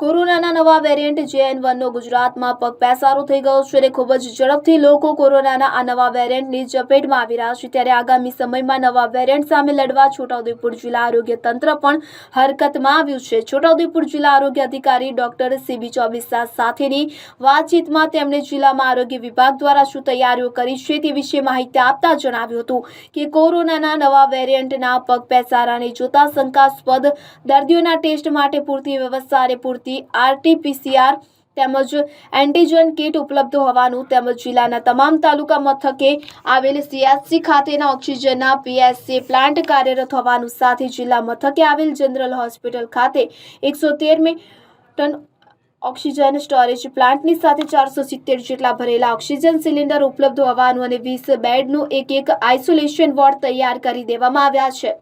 કોરોનાના નવા variant JN વનનો ગુજરાતમાં પગ પેસારો થઈ ગયો છે અને ખૂબ જ ઝડપથી લોકો કોરોનાના આ નવા વેરિયન્ટની ઝપેટમાં આવી રહ્યા છે. ત્યારે આગામી સમયમાં નવા વેરિયન્ટ સામે લડવા છોટાઉદેપુર જિલ્લા આરોગ્ય તંત્ર પણ હરકતમાં આવ્યું છે. છોટાઉદેપુર જિલ્લા આરોગ્ય અધિકારી ડોક્ટર સીબી ચોબીસા સાથેની વાતચીતમાં તેમણે જિલ્લામાં આરોગ્ય વિભાગ દ્વારા શું તૈયારીઓ કરી છે તે વિશે માહિતી આપતા જણાવ્યું હતું કે કોરોનાના નવા વેરિયન્ટના પગ પેસારાને જોતા શંકાસ્પદ દર્દીઓના ટેસ્ટ માટે પૂરતી વ્યવસ્થા અને પૂરતી આરટીપીસીઆર તેમજ એન્ટીજન કિટ ઉપલબ્ધ હોવાનું તેમજ જિલ્લાના તમામ તાલુકા મથકે આવેલ સીએચસી ખાતેના ઓક્સિજનના પીએસસી પ્લાન્ટ કાર્યરત હોવાનું સાથે જિલ્લા મથકે આવેલ જનરલ હોસ્પિટલ ખાતે એકસો તેરમી ટન ઓક્સિજન સ્ટોરેજ પ્લાન્ટની સાથે ચારસો સિત્તેર જેટલા ભરેલા ઓક્સિજન સિલિન્ડર ઉપલબ્ધ હોવાનું અને વીસ બેડનું એક એક આઇસોલેશન વોર્ડ તૈયાર કરી દેવામાં આવ્યા છે.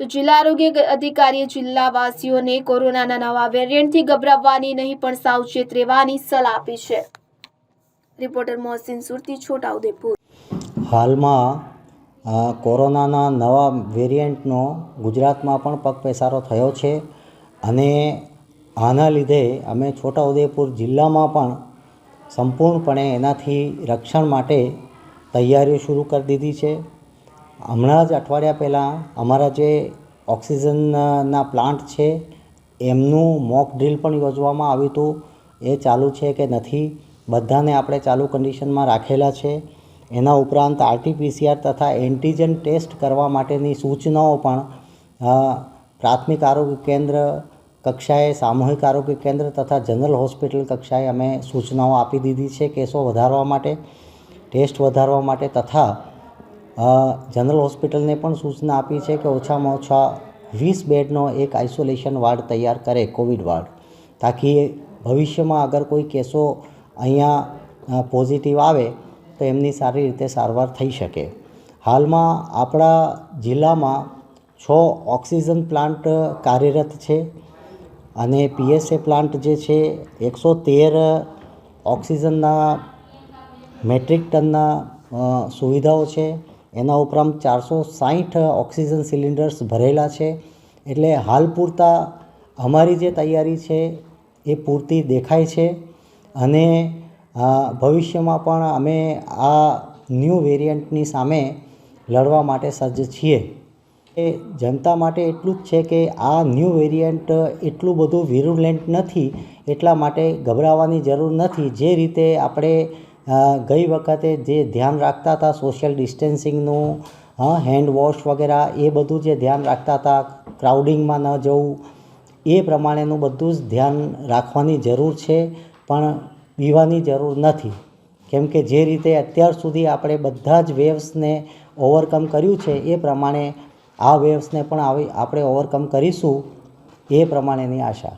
તો જિલ્લા આરોગ્ય અધિકારીએ જિલ્લાવાસીઓને કોરોનાના નવા વેરિયન્ટથી ગભરાવવાની નહીં, પણ સાવચેત રહેવાની સલાહ આપી છે. રિપોર્ટર મોહસિન સુરતી, છોટાઉદેપુર. હાલમાં કોરોનાના નવા વેરિયન્ટનો ગુજરાતમાં પણ પગપેસારો થયો છે અને આના લીધે અમે છોટાઉદેપુર જિલ્લામાં પણ સંપૂર્ણપણે એનાથી રક્ષણ માટે તૈયારીઓ શરૂ કરી દીધી છે. હમણાં જ અઠવાડિયા પહેલાં અમારા જે ઓક્સિજનના પ્લાન્ટ છે, એમનું મોક ડ્રીલ પણ યોજવામાં આવ્યું હતું. એ ચાલુ છે કે નથી, બધાને આપણે ચાલુ કન્ડિશનમાં રાખેલા છે. એના ઉપરાંત આરટીપીસીઆર તથા એન્ટીજન ટેસ્ટ કરવા માટેની સૂચનાઓ પણ પ્રાથમિક આરોગ્ય કેન્દ્ર કક્ષાએ, સામૂહિક આરોગ્ય કેન્દ્ર તથા જનરલ હોસ્પિટલ કક્ષાએ અમે સૂચનાઓ આપી દીધી છે, કેસો વધારવા માટે, ટેસ્ટ વધારવા માટે તથા જનરલ હોસ્પિટલને પણ સૂચના આપી છે કે ઓછામાં ઓછા વીસ બેડનો એક આઇસોલેશન વાર્ડ તૈયાર કરે કોવિડ વાર્ડ. તાકી ભવિષ્યમાં અગર કોઈ કેસો અહીંયા પોઝિટિવ આવે, તો એમની સારી રીતે સારવાર થઈ શકે. હાલમાં આપણા જિલ્લામાં છ ઓક્સિજન પ્લાન્ટ કાર્યરત છે અને પીએસએ પ્લાન્ટ જે છે, એકસો તેર ઓક્સિજનના મેટ્રિક ટનના સુવિધાઓ છે. એના ઉપરાંત ચારસો સાહીઠ ઓક્સિજન સિલિન્ડર્સ ભરેલા છે. એટલે હાલ પૂરતા અમારી જે તૈયારી છે એ પૂરતી દેખાય છે અને ભવિષ્યમાં પણ અમે આ ન્યૂ વેરિયન્ટની સામે લડવા માટે સજ્જ છીએ. એ જનતા માટે એટલું જ છે કે આ ન્યૂ વેરિયન્ટ એટલું બધું વિરુલેન્ટ નથી એટલા માટે ગભરાવાની જરૂર નથી. જે રીતે આપણે ગઈ વખતે જે ધ્યાન રાખતા હતા સોશિયલ ડિસ્ટન્સિંગનું હેન્ડ વોશ વગેરે, એ બધું જે ધ્યાન રાખતા હતા ક્રાઉડિંગમાં ન જવું, એ પ્રમાણેનું બધું જ ધ્યાન રાખવાની જરૂર છે, પણ પીવાની જરૂર નથી. કેમ કે જે રીતે અત્યાર સુધી આપણે બધા જ વેવ્સને ઓવરકમ કર્યું છે, એ પ્રમાણે આ વેવ્સને પણ આવી, આપણે ઓવરકમ કરીશું, એ પ્રમાણેની આશા.